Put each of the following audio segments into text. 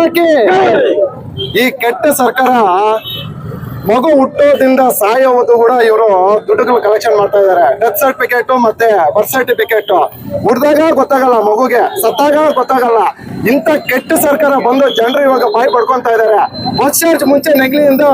ಸರ್ಕಾರಕ್ಕೆ ಈ ಕೆಟ್ಟ ಸರ್ಕಾರ ಮಗು ಹುಟ್ಟೋದ್ರಿಂದ ಸಾಯೋದು ಕೂಡ ಇವರು ದುಡ್ಡುಗಳು ಕಲೆಕ್ಷನ್ ಮಾಡ್ತಾ ಇದಾರೆ. ಡೆತ್ ಸರ್ಟಿಫಿಕೇಟ್ ಮತ್ತೆ ಬರ್ತ್ ಸರ್ಟಿಫಿಕೇಟ್ ಹುಡ್ದಾಗ ಗೊತ್ತಾಗಲ್ಲ ಮಗುಗೆ, ಸತ್ತಾಗ ಗೊತ್ತಾಗಲ್ಲ. ಇಂಥ ಕೆಟ್ಟ ಸರ್ಕಾರ ಬಂದು ಜನರು ಇವಾಗ ಬಾಯಿ ಪಡ್ಕೊಂತ ಇದಾರೆ. ಬಸ್ ಚಾರ್ಜ್ ಮುಂಚೆ ನೆಗ್ಲಿಯಿಂದ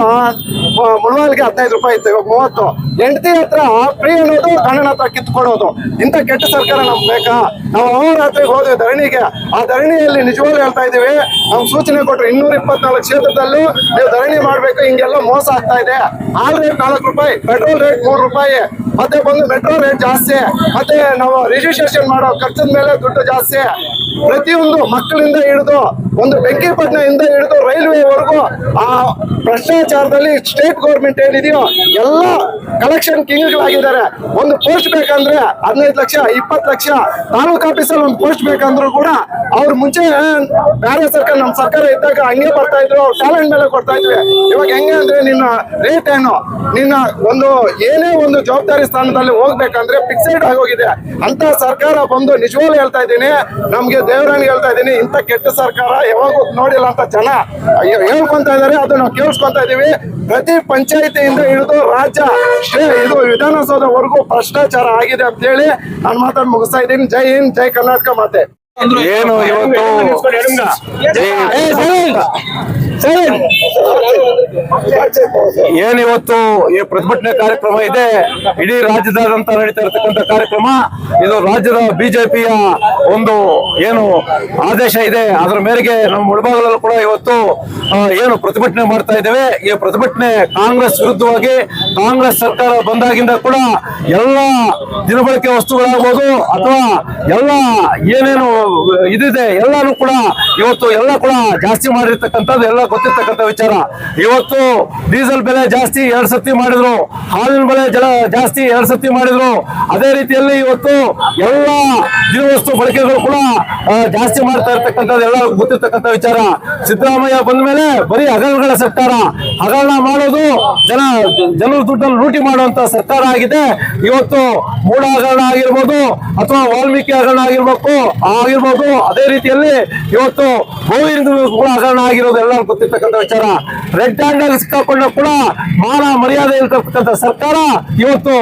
ಮುಳುವಾಲ್ಗೆ ಹದಿನೈದು ರೂಪಾಯಿ ಇತ್ತು, ಇವಾಗ ಮೂವತ್ತು. ಹೆಂಡತಿ ಹತ್ರ ಫ್ರೀ ಅನ್ನೋದು ಗಂಡನ ಹತ್ರ ಕಿತ್ಕೊಡೋದು ಇಂಥ ಕೆಟ್ಟ ಸರ್ಕಾರ ನಮ್ಗೆ ಬೇಕಾ? ನಾವು ಅಹೋರಾತ್ರಿಗೆ ಹೋದ್ವಿ ಧರಣಿಗೆ. ಆ ಧರಣಿಯಲ್ಲಿ ನಿಜವಾಗ್ಲೂ ಹೇಳ್ತಾ ಇದೀವಿ ನಮ್ಗೆ ಸೂಚನೆ ಕೊಟ್ರು ಇನ್ನೂರ ಇಪ್ಪತ್ನಾಲ್ಕು ಕ್ಷೇತ್ರದಲ್ಲೂ ನೀವು ಧರಣಿ ಮಾಡ್ಬೇಕು, ಹಿಂಗೆಲ್ಲ ಮೋಸ ಆಗ್ತಾ ಇದೆ. ಹಾಲ್ ರೇಟ್ ನಾಲ್ಕು ರೂಪಾಯಿ ಪೆಟ್ರೋಲ್ ರೇಟ್ ಮೂರು ರೂಪಾಯಿ. ಮತ್ತೆ ಬಂದು ಮೆಟ್ರೋ ರೇಟ್ ಜಾಸ್ತಿ. ಮತ್ತೆ ನಾವು ರಿಜಿಸ್ಟ್ರೇಷನ್ ಮಾಡೋ ಖರ್ಚದ ಮೇಲೆ ದುಡ್ಡು ಜಾಸ್ತಿ. ಪ್ರತಿಯೊಂದು ಮಕ್ಕಳಿಂದ ಹಿಡಿದು ಒಂದು ಬೆಂಕಿಪಟ್ಟಣದಿಂದ ಹಿಡಿದು ರೈಲ್ವೆವರೆಗೂ ಆ ಭ್ರಷ್ಟಾಚಾರದಲ್ಲಿ ಸ್ಟೇಟ್ ಗೌರ್ಮೆಂಟ್ ಏನಿದೆಯೋ ಎಲ್ಲ ಕಲೆಕ್ಷನ್ ಕಿಂಗ್ಗಳಾಗಿದ್ದಾರೆ ಒಂದು ಪೋಸ್ಟ್ ಬೇಕಂದ್ರೆ ಹದಿನೈದು ಲಕ್ಷ, ಇಪ್ಪತ್ತು ಲಕ್ಷ ತಾಲೂಕ್ ಆಫೀಸಲ್ಲಿ ಒಂದು ಪೋಸ್ಟ್ ಬೇಕಂದ್ರೂ ಕೂಡ ಅವ್ರ ಮುಂಚೆ ಬೇರೆ ಸರ್ಕಾರ ನಮ್ಮ ಸರ್ಕಾರ ಇದ್ದಾಗ ಹಂಗೆ ಬರ್ತಾ ಇದ್ರು, ಅವ್ರ ಟ್ಯಾಲೆಂಟ್ ಮೇಲೆ ಕೊಡ್ತಾ ಇದ್ವಿ. ಇವಾಗ ಹೆಂಗೆ ಅಂದ್ರೆ ನಿನ್ನ ರೇಟ್ ಏನು? ನಿನ್ನ ಒಂದು ಏನೇ ಒಂದು ಜವಾಬ್ದಾರಿ ಸ್ಥಾನದಲ್ಲಿ ಹೋಗ್ಬೇಕಂದ್ರೆ ಫಿಕ್ಸೆಡ್ ಆಗೋಗಿದೆ. ಅಂತ ಸರ್ಕಾರ ಬಂದು ನಿಜವಾಗ್ಲೂ ಹೇಳ್ತಾ ಇದ್ದೀನಿ. ನಮ್ಗೆ ದೇವರಾಣಿ ಹೇಳ್ತಾ ಇದ್ದೀನಿ, ಇಂಥ ಕೆಟ್ಟ ಸರ್ಕಾರ ಯಾವಾಗ ನೋಡಿಲ್ಲ ಅಂತ ಜನ ಹೇಳ್ಕೊಂತ ಇದಾರೆ ಅದು ನಾವು ಕೇಳಿಸ್ಕೊಂತ ಇದೀವಿ ಪ್ರತಿ ಪಂಚಾಯಿತಿಯಿಂದ ಹಿಡಿದು ರಾಜ್ಯ ಇದು ವಿಧಾನಸೌಧವರೆಗೂ ಭ್ರಷ್ಟಾಚಾರ ಆಗಿದೆ ಅಂತ ಹೇಳಿ ನಾನು ಮಾತಾಡಿ ಮುಗಿಸ್ತಾ ಇದ್ದೀನಿ. ಜೈ ಹಿಂದ್, ಜೈ ಕರ್ನಾಟಕ ಮಾತೆ. ಏನು ಇವತ್ತು ಏನಿವತ್ತು ಈ ಪ್ರತಿಭಟನೆ ಕಾರ್ಯಕ್ರಮ ಇದೆ? ಇಡೀ ರಾಜ್ಯದಾದ್ಯಂತ ನಡೀತಾ ಇರತಕ್ಕಂತ ಕಾರ್ಯಕ್ರಮ. ಇದು ರಾಜ್ಯದ ಬಿಜೆಪಿಯ ಒಂದು ಏನು ಆದೇಶ ಇದೆ. ಅದರ ಮೇರೆಗೆ ನಮ್ಮ ಮುಳಭಾಗದಲ್ಲೂ ಕೂಡ ಇವತ್ತು ಏನು ಪ್ರತಿಭಟನೆ ಮಾಡ್ತಾ ಇದ್ದೇವೆ. ಈ ಪ್ರತಿಭಟನೆ ಕಾಂಗ್ರೆಸ್ ವಿರುದ್ಧವಾಗಿ ಕಾಂಗ್ರೆಸ್ ಸರ್ಕಾರ ಬಂದಾಗಿಂದ ಕೂಡ ಎಲ್ಲ ದಿನಬಳಕೆ ವಸ್ತುಗಳಾಗ್ಬೋದು ಅಥವಾ ಎಲ್ಲ ಏನೇನು ಇದಿದೆ. ಎಲ್ಲಾನು ಕೂಡ ಇವತ್ತು ಎಲ್ಲ ಕೂಡ ಜಾಸ್ತಿ ಮಾಡಿರ್ತಕ್ಕಂಥದ್ದು, ಎಲ್ಲ ಗೊತ್ತಿರ್ತಕ್ಕಂಥ ವಿಚಾರ. ಇವತ್ತು ಡೀಸೆಲ್ ಬೆಲೆ ಜಾಸ್ತಿ ಎರಡ್ ಸತಿ ಮಾಡಿದ್ರು. ಹಾಲಿನ ಬೆಲೆ ಜಲ ಜಾಸ್ತಿ ಎರಡ್ ಸತಿ ಮಾಡಿದ್ರು. ಅದೇ ರೀತಿಯಲ್ಲಿ ಇವತ್ತು ಎಲ್ಲ ದಿನವಸ್ತು ಬಳಕೆಗಳು ಕೂಡ ಜಾಸ್ತಿ ಮಾಡ್ತಾ ಇರ್ತಕ್ಕಂಥದ್ದು, ಎಲ್ಲ ಗೊತ್ತಿರ್ತಕ್ಕಂಥ ವಿಚಾರ. ಸಿದ್ದರಾಮಯ್ಯ ಬಂದ ಮೇಲೆ ಬರೀ ಹಗಲುಗಳ ಸರ್ಕಾರ. ಹಗರಣ ಮಾಡೋದು ಜನ, ಜನರ ದುಡ್ಡನ್ನು ಲೂಟಿ ಮಾಡುವಂತ ಸರ್ಕಾರ ಆಗಿದೆ. ಇವತ್ತು ಮೂಡ ಹಗರಣ ಆಗಿರ್ಬೋದು ಅಥವಾ ವಾಲ್ಮೀಕಿ ಹಗರಣ ಆಗಿರ್ಬೇಕು ಆಗಿರ್ಬೋದು ಅದೇ ರೀತಿಯಲ್ಲಿ ಇವತ್ತು ಗೋವಿಂದ ಕೂಡ ಹಗರಣ ಆಗಿರೋದು ಎಲ್ಲ ಗೊತ್ತಿರ್ತಕ್ಕಂಥ ವಿಚಾರ. ರೆಡ್ ಹ್ಯಾಂಡ್ ಆಗಿ ಸಿಕ್ಕಾಕೊಂಡ ಕೂಡ ಮಾನ ಮರ್ಯಾದೆ ಇರ್ತಕ್ಕಂಥ ಸರ್ಕಾರ ಇವತ್ತು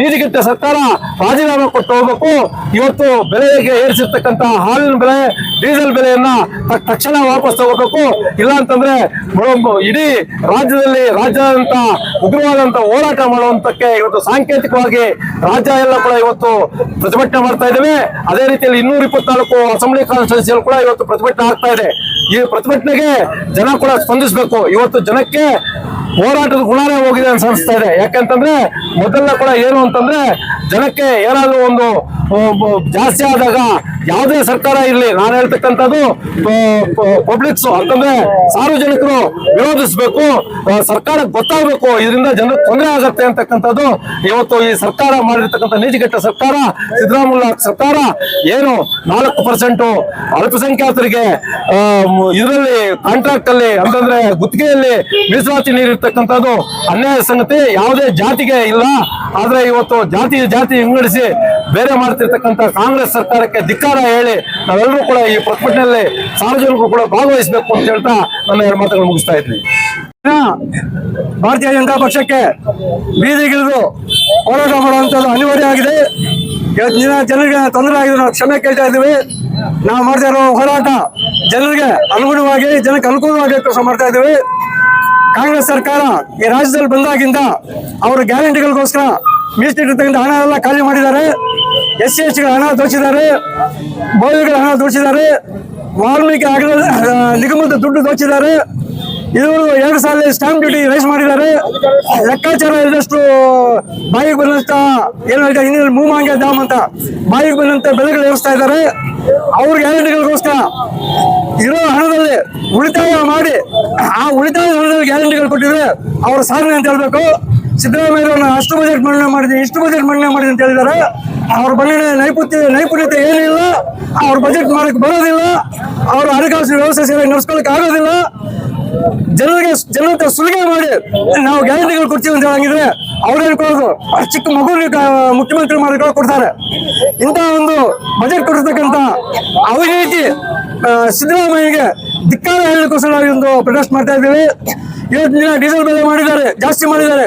ನೀರಿಗಿಟ್ಟ ಸರ್ಕಾರ ರಾಜೀನಾಮೆ ಕೊಟ್ಟು ಹೋಗ್ಬೇಕು. ಇವತ್ತು ಬೆಲೆಗೆ ಏರಿಸಿರ್ತಕ್ಕಂಥ ಹಾಲಿನ ಬೆಲೆ, ಡೀಸೆಲ್ ಬೆಲೆಯನ್ನ ತಕ್ಷಣ ವಾಪಸ್ ತಗೋಬೇಕು. ಇಲ್ಲ ಅಂತಂದ್ರೆ ಇಡೀ ರಾಜ್ಯದಲ್ಲಿ ರಾಜ್ಯಾದ್ಯಂತ ಉಗ್ರವಾದಂತ ಹೋರಾಟ ಮಾಡುವಂತಕ್ಕೆ ಇವತ್ತು ಸಾಂಕೇತಿಕವಾಗಿ ರಾಜ್ಯ ಎಲ್ಲ ಕೂಡ ಇವತ್ತು ಪ್ರತಿಭಟನೆ ಮಾಡ್ತಾ ಇದ್ದೇವೆ. ಅದೇ ರೀತಿಯಲ್ಲಿ ಇನ್ನೂರ ಇಪ್ಪತ್ನಾಲ್ಕು ಅಸೆಂಬ್ಲಿ ಕಾನ್ಸ್ಟಿಟ್ಯೂನ್ಸಿಯಲ್ಲಿ ಕೂಡ ಇವತ್ತು ಪ್ರತಿಭಟನೆ ಆಗ್ತಾ ಇದೆ. ಈ ಪ್ರತಿಭಟನೆಗೆ ಜನ ಕೂಡ ಸ್ಪಂದಿಸಬೇಕು. ಇವತ್ತು ಜನಕ್ಕೆ ಹೋರಾಟದ ಗುಣನೇ ಹೋಗಿದೆ ಅಂತ ಅನಿಸ್ತಾ ಇದೆ. ಯಾಕಂತಂದ್ರೆ ಮೊದಲ ಕೂಡ ಏನು ಅಂತಂದ್ರೆ ಜನಕ್ಕೆ ಏನಾದ್ರೂ ಒಂದು ಜಾಸ್ತಿ ಆದಾಗ ಯಾವುದೇ ಸರ್ಕಾರ ಇರಲಿ. ನಾನು ಹೇಳ್ತಕ್ಕಂಥದ್ದು ಪಬ್ಲಿಕ್ಸ್. ಅಂತಂದ್ರೆ ಸಾರ್ವಜನಿಕರು ವಿರೋಧಿಸಬೇಕು. ಸರ್ಕಾರಕ್ಕೆ ಗೊತ್ತಾಗಬೇಕು. ಇದರಿಂದ ಜನಕ್ಕೆ ತೊಂದರೆ ಆಗತ್ತೆ ಅಂತಕ್ಕಂಥದ್ದು ಇವತ್ತು ಈ ಸರ್ಕಾರ ಮಾಡಿರ್ತಕ್ಕಂಥ ನೀತಿಗೆಟ್ಟ ಸರ್ಕಾರ, ಸಿದ್ದರಾಮಯ್ಯ ಸರ್ಕಾರ ಏನು ನಾಲ್ಕು ಪರ್ಸೆಂಟು ಅಲ್ಪಸಂಖ್ಯಾತರಿಗೆ ಇದರಲ್ಲಿ ಕಾಂಟ್ರಾಕ್ಟ್ ಅಲ್ಲಿ ಅಂತಂದ್ರೆ ಗುತ್ತಿಗೆಯಲ್ಲಿ ಮೀಸಲಾತಿ ನೀಡಿರ್ತಕ್ಕಂಥದ್ದು ಅನ್ಯಾಯ ಸಂಗತಿ ಯಾವುದೇ ಜಾತಿಗೆ ಇಲ್ಲ. ಆದ್ರೆ ಇವತ್ತು ಜಾತಿ ಜಾತಿ ವಿಂಗಡಿಸಿ ಬೇರೆ ಮಾಡ್ತಿರ್ತಕ್ಕಂಥ ಕಾಂಗ್ರೆಸ್ ಸರ್ಕಾರಕ್ಕೆ ಧಿಕ್ಕಾರ ಹೇಳಿ ನಾವೆಲ್ಲರೂ ಕೂಡ ಈ ಪ್ರತಿಭಟನೆಯಲ್ಲಿ ಸಾರ್ವಜನಿಕರು ಕೂಡ ಭಾಗವಹಿಸಬೇಕು ಅಂತ ಹೇಳ್ತಾ ನನ್ನ ಎರಡು ಮಾತುಗಳು ಮುಗಿಸ್ತಾ ಇದ್ವಿ ಭಾರತೀಯ ಜನತಾ ಪಕ್ಷಕ್ಕೆ ಬೀದಿಗಿಳಿದು ಹೋರಾಟ ಮಾಡುವಂಥದ್ದು ಅನಿವಾರ್ಯ ಆಗಿದೆ. ಜನರಿಗೆ ತೊಂದರೆ ಆಗಿದೆ ನಾವು ಕ್ಷಮೆ ಕೇಳ್ತಾ ಇದ್ದೀವಿ. ನಾವು ಮಾಡ್ತಾ ಇರೋ ಹೋರಾಟ ಜನರಿಗೆ ಅನುಗುಣವಾಗಿ ಜನಕ್ಕೆ ಅನುಕೂಲವಾಗಿ ಕೆಲಸ ಮಾಡ್ತಾ ಇದ್ದೀವಿ. ಕಾಂಗ್ರೆಸ್ ಸರ್ಕಾರ ಈ ರಾಜ್ಯದಲ್ಲಿ ಬಂದಾಗಿಂದ ಅವರ ಗ್ಯಾರಂಟಿಗಳಿಗೋಸ್ಕರ ಮೀಸಲಿಟ್ಟಿರ್ತಕ್ಕಂಥ ಹಣ ಎಲ್ಲ ಖಾಲಿ ಮಾಡಿದ್ದಾರೆ. ಎಸ್ ಸಿ ಎಚ್ಗಳ ಹಣ ದೋಚಿದ್ದಾರೆ. ಬೋವಿಗಳ ಹಣ ದೋಚಿದ್ದಾರೆ. ವಾಲ್ಮೀಕಿ ಆಗಲ ನಿಗಮದ ದುಡ್ಡು ದೋಚಿದ್ದಾರೆ. ಇವರು ಎರಡು ಸಾಲ ಸ್ಟಾಂಪ್ ಡ್ಯೂಟಿ ರೈಸ್ ಮಾಡಿದ್ದಾರೆ. ಲೆಕ್ಕಾಚಾರ ಇದ್ದಷ್ಟು ಬಾಯಿಗೆ ಬಂದಂತ ಏನು ಹೇಳ್ತಾರೆ ಹಿಂದಿನ ಮೂಮಾಂಗ ದಾಮ್ ಅಂತ ಬಾಯಿಗೆ ಬಂದಂತ ಬೆಲೆಗಳು ಏರಿಸ್ತಾ ಇದ್ದಾರೆ. ಅವ್ರ ಗ್ಯಾರಂಟಿಗಳಿಗೋಸ್ಕರ ಇರೋ ಹಣದಲ್ಲಿ ಉಳಿತಾಯ ಮಾಡಿ, ಆ ಉಳಿತಾಯ ಹಣದಲ್ಲಿ ಗ್ಯಾರಂಟಿಗಳು ಕೊಟ್ಟಿದ್ರೆ ಅವ್ರ ಸಾಧನೆ ಅಂತ ಹೇಳ್ಬೇಕು. ಸಿದ್ದರಾಮಯ್ಯವ್ರನ್ನ ಅಷ್ಟು ಬಜೆಟ್ ಮಂಡನೆ ಮಾಡಿದೆ, ಇಷ್ಟು ಬಜೆಟ್ ಮಂಡನೆ ಮಾಡಿದೆ ಅಂತ ಹೇಳಿದ್ದಾರೆ. ಅವ್ರ ಮಂಡನೆ ನೈಪುಣ್ಯ ನೈಪುಣ್ಯತೆ ಏನಿಲ್ಲ ಅವ್ರ ಬಜೆಟ್ ಮಾಡಕ್ಕೆ ಬರೋದಿಲ್ಲ. ಅವರು ಹಣಕಾಸು ವ್ಯವಸ್ಥೆ ಸೇವೆ ನಡೆಸ್ಕೊಳಕ್ ಆಗೋದಿಲ್ಲ. ಜನರಿಗೆ ಜನರ ಹತ್ರ ಸುಲಿಗೆ ಮಾಡಿ ನಾವು ಗ್ಯಾರಂಟಿಗಳು ಕೊಡ್ತೀವಿ ಅಂತ ಹೇಳಂಗಿದ್ರೆ ಅವ್ರು ಹೇಳ್ಕೊಳ್ಳೋದು. ಚಿಕ್ಕ ಮಗುವಿಗೆ ಮುಖ್ಯಮಂತ್ರಿ ಮಾಡಿಕೊಳ್ಳೋ ಕೊಡ್ತಾರೆ. ಇಂತಹ ಒಂದು ಬಜೆಟ್ ಕೊಟ್ಟಿರ್ತಕ್ಕಂಥ ಅವಿನೀತಿ ಸಿದ್ದರಾಮಯ್ಯಗೆ ಧಿಕ್ಕಾರ ಹೇಳಲಿಕ್ಕೋಸ್ಕರ ನಾವು ಒಂದು ಪ್ರೊಟೆಸ್ಟ್ ಮಾಡ್ತಾ ಇದ್ದೀವಿ. ಇವತ್ತು ದಿನ ಡೀಸೆಲ್ ಬೆಲೆ ಮಾಡಿದ್ದಾರೆ, ಜಾಸ್ತಿ ಮಾಡಿದ್ದಾರೆ.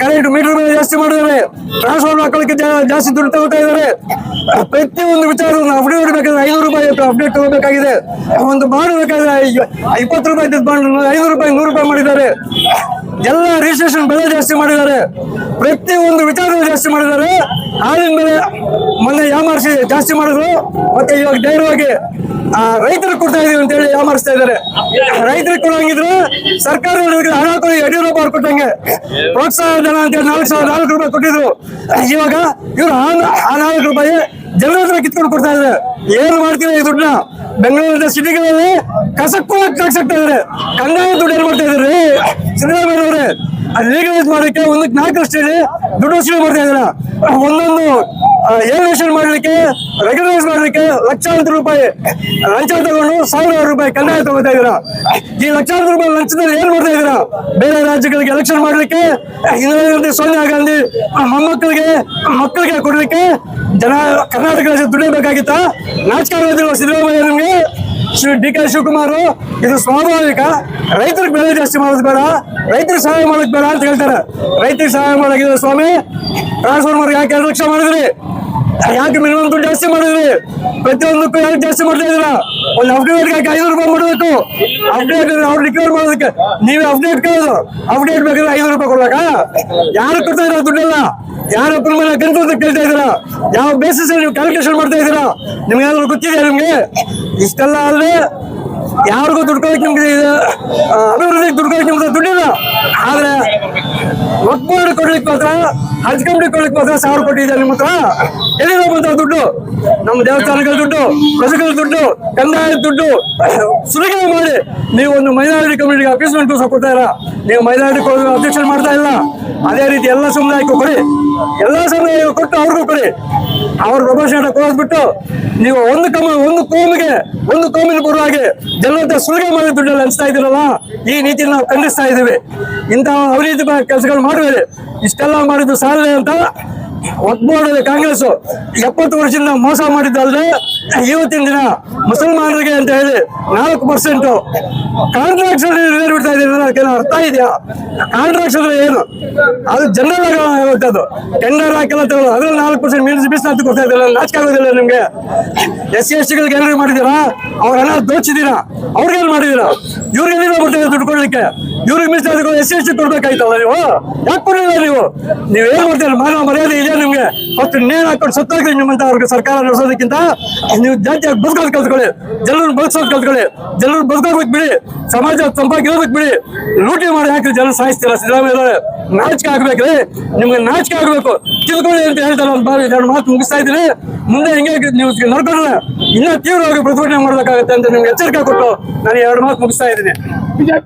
ಕರೆಂಟ್ ಮೀಟರ್ ಬೆಲೆ ಜಾಸ್ತಿ ಮಾಡಿದ್ದಾರೆ. ಟ್ರಾನ್ಸ್ಫಾರ್ಮರ್ ಹಾಕೋಕ್ಕೆ ಜಾಸ್ತಿ ದುಡ್ಡು ತಗೋತಾ ಇದ್ದಾರೆ. ಪ್ರತಿಯೊಂದು ವಿಚಾರವನ್ನು ಅಪ್ಡೇಟ್ ಮಾಡಬೇಕಾದ್ರೆ ಐನೂರು ರೂಪಾಯಿ ಅಪ್ಡೇಟ್ ತಗೋಬೇಕಾಗಿದೆ. ಒಂದು ಮಾಡಬೇಕಾದ್ರೆ ಇಪ್ಪತ್ತು ರೂಪಾಯಿ ಬಾಂಡ್ ಐನೂರು ರೂಪಾಯಿ, ನೂರು ರೂಪಾಯಿ ಮಾಡಿದ್ದಾರೆ. ಎಲ್ಲ ರಿಜಿಸ್ಟ್ರೇಷನ್ ಬೆಲೆ ಜಾಸ್ತಿ ಮಾಡಿದ್ದಾರೆ. ಪ್ರತಿಯೊಂದು ವಿಚಾರ ಜಾಸ್ತಿ ಮಾಡಿದ್ದಾರೆ. ಹಾಲಿನ ಬೆಲೆ ಮೊನ್ನೆ ಯಾಮಾರಿಸಿ ಜಾಸ್ತಿ ಮಾಡಿದ್ರು, ಮತ್ತೆ ಇವಾಗ ಧೈರ್ಯವಾಗಿ ರೈತರಿಗೆ ಕೊಡ್ತಾ ಇದೀವಿ ಅಂತ ಹೇಳಿ ಯಾಮಾರಿಸ್ತಾ ಇದ್ದಾರೆ. ರೈತರಿಗೆ ಕೊಡಂಗಿದ್ರು ಸರ್ಕಾರ ಹಣ ಕೊಡಿ ಯಡಿಯೂರಪ್ಪ ಅವ್ರು ಕೊಟ್ಟಂಗೆ. ಪ್ರೋತ್ಸಾಹ ಧನ ಅಂತ ಹೇಳಿ ನಾಲ್ಕು ಸಾವಿರ, ನಾಲ್ಕು ರೂಪಾಯಿ ಕೊಟ್ಟಿದ್ರು. ಇವಾಗ ಇವ್ರು ಆ ನಾಲ್ಕು ರೂಪಾಯಿ ಜನರ ಹತ್ರ ಕಿತ್ಕೊಂಡು ಕೊಡ್ತಾ ಇದ್ದಾರೆ. ಏನು ಮಾಡ್ತೀವಿ ಈ ದುಡ್ಡನ್ನ? ಬೆಂಗಳೂರಿನ ಸಿಟಿಗಳಲ್ಲಿ ಕಸಕ್ಕೂ ಹಾಕ್ಸಾಕ್ತಾ ಇದಾರೆ ಕಂದಾಯ ದುಡ್ಡು ಏನ್ ಮಾಡ್ತಾ ಇದ್ರಿ ಸಿದ್ದರಾಮಯ್ಯ ಅವರೇ ಅದು ಲೀಗಲೈಸ್ ಮಾಡಕ್ಕೆ ಒಂದಕ್ಕೆ ನಾಲ್ಕು ಅಷ್ಟೇ ದುಡ್ಡು ವಸೂಲಿ ಮಾಡ್ತಾ ಇದ್ದಾರೆ? ಒಂದೊಂದು ಏವಿಯೇಷನ್ ಮಾಡ್ಲಿಕ್ಕೆ ರೆಕಗ್ನೈಸ್ ಮಾಡ್ಲಿಕ್ಕೆ ಲಕ್ಷಾಂತರ ರೂಪಾಯಿ ಲಂಚ ತಗೊಂಡು ಸಾವಿರಾರು ರೂಪಾಯಿ ಕಂದಾಯ ತಗೋತಾ ಇದ್ದೀರಾ? ಈ ಲಕ್ಷಾಂತರ ರೂಪಾಯಿ ಲಂಚದಲ್ಲಿ ಏನ್ ಮಾಡ್ತಾ ಇದ್ದೀರಾ? ಬೇರೆ ರಾಜ್ಯಗಳಿಗೆ ಎಲೆಕ್ಷನ್ ಮಾಡ್ಲಿಕ್ಕೆ ಇಂದಿರಾ ಗಾಂಧಿ ಸೋನಿಯಾ ಗಾಂಧಿ, ಮೊಮ್ಮಕ್ಕಳಿಗೆ, ಮಕ್ಕಳಿಗೆ ಕೊಡ್ಲಿಕ್ಕೆ ಜನ ಕರ್ನಾಟಕ ರಾಜ್ಯ ದುಡಿಯಬೇಕಾಗಿತ್ತ ನಾಚಿಕೆ ಸಿದ್ದರಾಮಯ್ಯ ನಿಮ್ಗೆ, ಶ್ರೀ ಡಿ ಕೆ ಶಿವಕುಮಾರ್ ಇದು ಸ್ವಾಭಾವಿಕ. ರೈತರಿಗೆ ಬೆಲೆ ಜಾಸ್ತಿ ಮಾಡೋದು ಬೇಡ, ರೈತರಿಗೆ ಸಹಾಯ ಮಾಡೋದು ಬೇಡ ಅಂತ ಹೇಳ್ತಾರೆ. ರೈತರಿಗೆ ಸಹಾಯ ಮಾಡಾಗಿದೆ ಸ್ವಾಮಿ ಟ್ರಾನ್ಸ್ಫಾರ್ಮರ್ ಯಾಕೆ ಎರಡು ಲಕ್ಷ ಯಾಕೆ ಮಿನಿಮಮ್ ದುಡ್ಡು ಜಾಸ್ತಿ ಮಾಡಿದ್ರಿ? ಪ್ರತಿಯೊಂದಕ್ಕೂ ಯಾಕೆ ಜಾಸ್ತಿ ಮಾಡ್ತಾ ಇದ್ರ ಒಂದು ಅಪ್ಡೇಟ್ ಐನೂರು ರೂಪಾಯಿ ಮಾಡಬೇಕು ಅಪ್ಡೇಟ್ ಅವ್ರು ರಿಕವರ್ ಮಾಡೋದಕ್ಕೆ ನೀವೇ ಅಪ್ಡೇಟ್ ಕೇಳೋದು. ಅಪ್ಡೇಟ್ ಬೇಕಾದ್ರೆ ಐನೂರು ರೂಪಾಯಿ ಕೊಡ್ಬೇಕಾ? ಯಾರು ಕೊಡ್ತಾ ಇದ್ರ ದುಡ್ಡೆಲ್ಲ? ಯಾರ ಪ್ರಮಾಣ ಅಂತ ಕೇಳ್ತಾ ಇದ್ದೀರಾ? ಯಾವ ಬೇಸಿಸ್ ನೀವು ಕ್ಯಾಲ್ಕುಲೇಷನ್ ಮಾಡ್ತಾ ಇದ್ದೀರಾ? ನಿಮ್ಗೆ ಏನಾದ್ರು ಗೊತ್ತಿದೆಯಾ ನಿಮ್ಗೆ? ಇಷ್ಟೆಲ್ಲ ಅಲ್ಲದೆ ಯಾರಿಗೂ ದುಡ್ಡ್ ಕೊಡಕ್ಕೆ ನಿಮ್ಗೆ ದುಡ್ಡು ಕೊಡಕ್ಕೆ ನಿಮ್ಗೆ ದುಡ್ಡಿಲ್ಲ. ಆದ್ರೆ ಒಪ್ಪಂದ ಕೊಡ್ಲಿಕ್ಕೆ ಮಾತ್ರ ಹಜ್ ಕಂಪ್ನಿ ಕೊಡ್ಲಿಕ್ಕೆ ಮಾತ್ರ ಸಾವಿರ ಕೋಟಿ ಇದೆ ನಿಮ್ಮ ಹತ್ರ. ಎಲ್ಲಿಂದ ಬಂತ ದುಡ್ಡು? ನಮ್ಮ ದೇವಸ್ಥಾನಗಳ ದುಡ್ಡು ಪ್ರಜೆಗಳ ದುಡ್ಡು ಕಂದಾಯ ದುಡ್ಡು. ಸುಲಿಗೆ ಮಾಡಿ. ನೀವು ಒಂದು ಮೈನಾರಿಟಿ ಕಮ್ಯುನಿಟಿಗೆ ಅಪೀಸ್ಮೆಂಟ್ ಸಹ ಕೊಡ್ತಾ ಇಲ್ಲ ನೀವು ಮೈನಾರಿಟಿ ಅಧ್ಯಕ್ಷರು ಮಾಡ್ತಾ ಇಲ್ಲ. ಅದೇ ರೀತಿ ಎಲ್ಲ ಸಮುದಾಯಕ್ಕೂ ಕೊಡಿ. ಎಲ್ಲ ಸಮುದಾಯಕ್ಕೂ ಕೊಟ್ಟು ಅವ್ರಿಗೂ ಕೊಡಿ. ಅವ್ರ ಪ್ರಭಾಷಣ ಕೊಡಿಸ್ಬಿಟ್ಟು ನೀವು ಒಂದು ಕಮ ಒಂದು ಕೋಮಿಗೆ, ಒಂದು ಕೋಮಿನ ಪರವಾಗಿ ಜನರ ಸುಲಿಗೆ ಮಾಡಿ ದುಡ್ಡಲ್ಲಿ ಹಂಚ್ತಾ ಇದ್ದೀರಲ್ಲ, ಈ ನೀತಿನ ನಾವು ಖಂಡಿಸ್ತಾ ಇದ್ದೀವಿ. ಇಂತಹ ಅವಿನೀತಿ ಕೆಲಸಗಳು ಮಾಡಬೇಡಿ ಇಷ್ಟೆಲ್ಲ ಮಾಡಿದ್ದು ಸಾಲದೆ ಅಂತ ಒತ್ಬೋಡದೆ ಕಾಂಗ್ರೆಸ್ ಎಪ್ಪತ್ತು ವರ್ಷದಿಂದ ಮೋಸ ಮಾಡಿದ್ದಲ್ಲದೆ ಇವತ್ತಿನ ದಿನ ಮುಸಲ್ಮಾನರಿಗೆ ಅಂತ ಹೇಳಿ ನಾಲ್ಕು ಪರ್ಸೆಂಟ್ ಕಾಂಟ್ರಾಕ್ಟ್ಸ್ ಬಿಡ್ತಾ ಅದಕ್ಕೆ ಅರ್ಥ ಇದೆಯಾ? ಕಾಂಟ್ರಾಕ್ಟ್ಸ್ ಅಂದ್ರೆ ಏನು? ಅದು ಜನರಲ್ ಆಗಿ ಟೆಂಡರ್ ಹಾಕಿಲ್ಲ ತಗೊಳ್ಳೋದು ಅದ್ರಲ್ಲಿ ನಾಲ್ಕು ಪರ್ಸೆಂಟ್ ಮೀನ್ಸ್ ಬಿಸ್ನೆಸ್ ಕೊಡ್ತಾ ಇದ್ದಿಲ್ಲ ನಾಚಿಕೆ ಆಗೋದಿಲ್ಲ ನಿಮ್ಗೆ. ಎಸ್ ಸಿ ಎಸ್ ಟಿಗಳಿಗೆ ಏನಾದ್ರು ಮಾಡಿದೀರಾ ಅವ್ರ ಹಣ ದೋಚಿದೀರಾ ಅವ್ರಿಗೇನು ಮಾಡಿದೀರಾ ಇವ್ರಿಗೆ ಬರ್ತಾರೆ ದುಡ್ಡು ಕೊಡ್ಲಿಕ್ಕೆ? ಇವ್ರಿಗೆ ಮೀಸಲಾತಿ ಎಸ್ ಸಿ ಎಸ್ ಟಿ ಕೊಡ್ಬೇಕಾಯ್ತಲ್ಲ ನೀವು? ಯಾಕೆ ಕೊಡಲಿಲ್ಲ ನೀವು? ನೀವು ಏನ್ ಮಾಡ್ತೀರ? ಮಾನವ ಮರ್ಯಾದೆ ಇದೆ ನಿಮ್ಗೆ? ಫಸ್ಟ್ ನೇಣು ಹಾಕೊಂಡು ಸತ್ತಾಗ್ರಿ ನಿಮ್ಮಂತ ಅವ್ರಿಗೆ ಸರ್ಕಾರ ನಡೆಸೋದಕ್ಕಿಂತ? ನೀವು ಜಾತಿಯಾಗಿ ಬದುಕೋದು ಕಲ್ತ್ಕೊಳ್ಳಿ. ಜನರನ್ನು ಬದುಕೋದು ಕಲ್ತ್ಕೊಳ್ಳಿ. ಜನರನ್ನು ಬದುಕೋದಕ್ಕೆ ಬಿಡಿ. ಸಮಾಜ ತಂಪಾಗಿರೋದಕ್ಕೆ ಬಿಡಿ. ಲೂಟಿ ಮಾಡಿ ಹಾಕಿ ಜನ ಸಾಯಿಸ್ತೀರ. ಸಿದ್ದರಾಮಯ್ಯ ನಾಚಿಕೆ ಆಗ್ಬೇಕ್ರಿ. ನಿಮ್ಗೆ ನಾಚಿಕೆ ಆಗ್ಬೇಕು. ತಿಳ್ಕೊಳ್ಳಿ ಅಂತ ಹೇಳ್ತಾರೆ ಒಂದು ಬಾರಿ. ಎರಡು ಮಾತು ಮುಗಿಸ್ತಾ ಇದ್ದೀನಿ. ಮುಂದೆ ಹೆಂಗೆ ನೀವು ನಡ್ಕೊಂಡ್ರೆ, ಇನ್ನೂ ತೀವ್ರವಾಗಿ ಪ್ರತಿಭಟನೆ ಮಾಡ್ಬೇಕಾಗತ್ತೆ ಅಂತ ನಿಮ್ಗೆ ಎಚ್ಚರಿಕೆ ಕೊಟ್ಟು ನಾನು ಎರಡು ಮಾತು ಮುಗಿಸ್ತಾ ಇದ್ದೀನಿ. ಕಾನೂನಂತೆ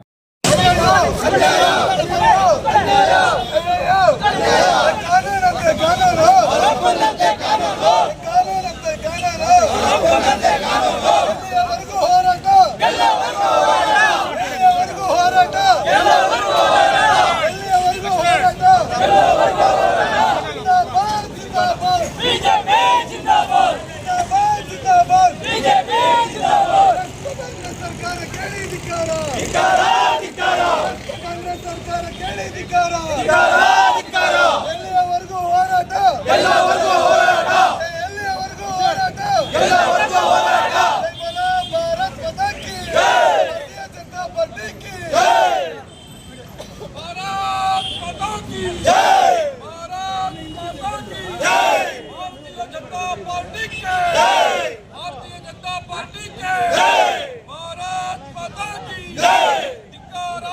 ಜನತಾ ಪಾರ್ಟಿ ಕಿ ಜೈ ಭಾರತೀಯ ಜನತಾ ಪಾರ್ಟಿ ಕಿ ಜೈ ಭಾರತ್ ಮಾತಾ ಕಿ ಜೈ ಧಿಕ್ಕಾರ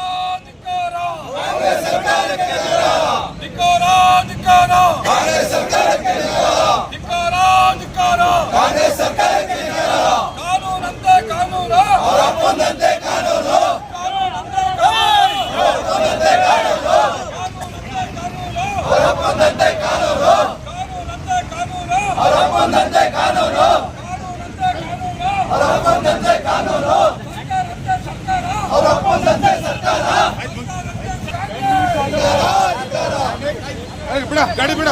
ಧಿಕ್ಕಾರ ಕಾಂಗ್ರೆಸ್ ಸರ್ಕಾರಕ್ಕೆ ಧಿಕ್ಕಾರ ಧಿಕ್ಕಾರ ಕಾಂಗ್ರೆಸ್ ಸರ್ಕಾರಕ್ಕೆ ಧಿಕ್ಕಾರ ಧಿಕ್ಕಾರ ಕಾಂಗ್ರೆಸ್ ಸರ್ಕಾರಕ್ಕೆ ಕಾನೂನಂತೆ ಕಾನೂನು ಅವರಪ್ಪಂದಂತೆ ಕಾನೂನು ಕಾನೂನಂತೆ ಕಾನೂನು ಅವರಪ್ಪಂದಂತೆ ಕಾನೂನು ಕಾನೂನಂತೆ ಕಾನೂನು ಅವರಪ್ಪಂದಂತೆ ಕಾನೂನು ಕಾನೂನಂತೆ ಕಾನೂನು ಅವರಪ್ಪಂದಂತೆ ಕಾನೂನು ಸರ್ಕಾರಂತೆ ಸರ್ಕಾರ ಅವರಪ್ಪಂದಂತೆ ಸರ್ಕಾರ ಗಾಡಿ ಬಿಡ.